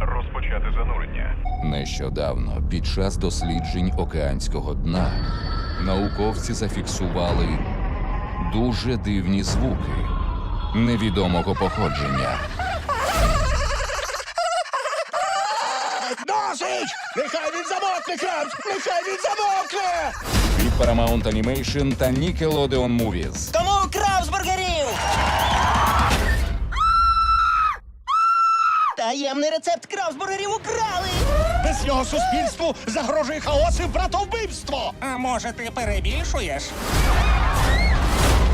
Розпочати занурення. Нещодавно, під час досліджень океанського дна, науковці зафіксували дуже дивні звуки невідомого походження. Досить! Нехай він замовкне, Крабс! Нехай він замовкне! Від Paramount Animation та Nickelodeon Movies. Кому Таємний рецепт крабсбургерів украли! Без нього суспільству загрожує хаос і братовбивство! А може ти перебільшуєш?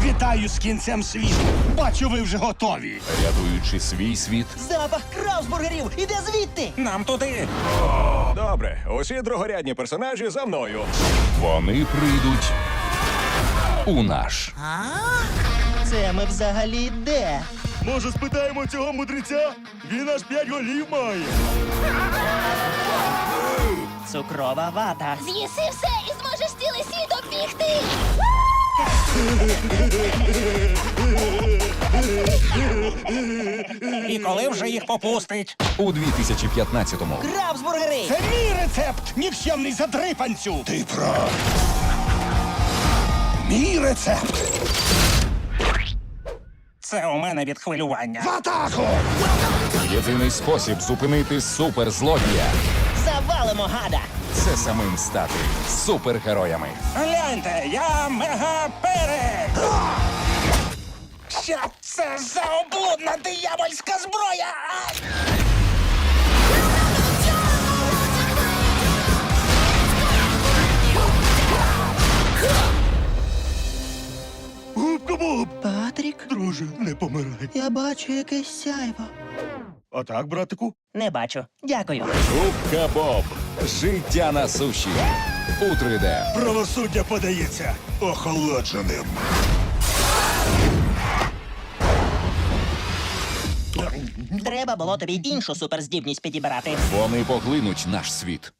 Вітаю з кінцем світу! Бачу, ви вже готові! Рятуючи свій світ, Запах крабсбургерів іде звідти! Нам туди. Добре, усі другорядні персонажі за мною. вони прийдуть у наш. Це ми взагалі де? Може, спитаємо цього мудреця? Він аж п'ять голів має. Цукрова вата. З'їси все і зможеш цілий світ оббігти. І коли вже їх попустить? У 2015-му Крабсбургери! Це мій рецепт! Нікчемний задрипанцю! Ти прав. Мій рецепт! Це у мене від хвилювання. В атаку! єдиний спосіб зупинити суперзлодія Завалимо гада! це самим стати супергероями. Гляньте, я мегаперед! Що це за облудна диявольська зброя? Губка-буб! Друже, не помирай. я бачу якесь сяйво. А так, братику? Не бачу. Дякую. Губка Боб. Життя на суші. У 3D. Правосуддя подається охолодженим. Треба було тобі іншу суперздібність підібрати. Вони поглинуть наш світ.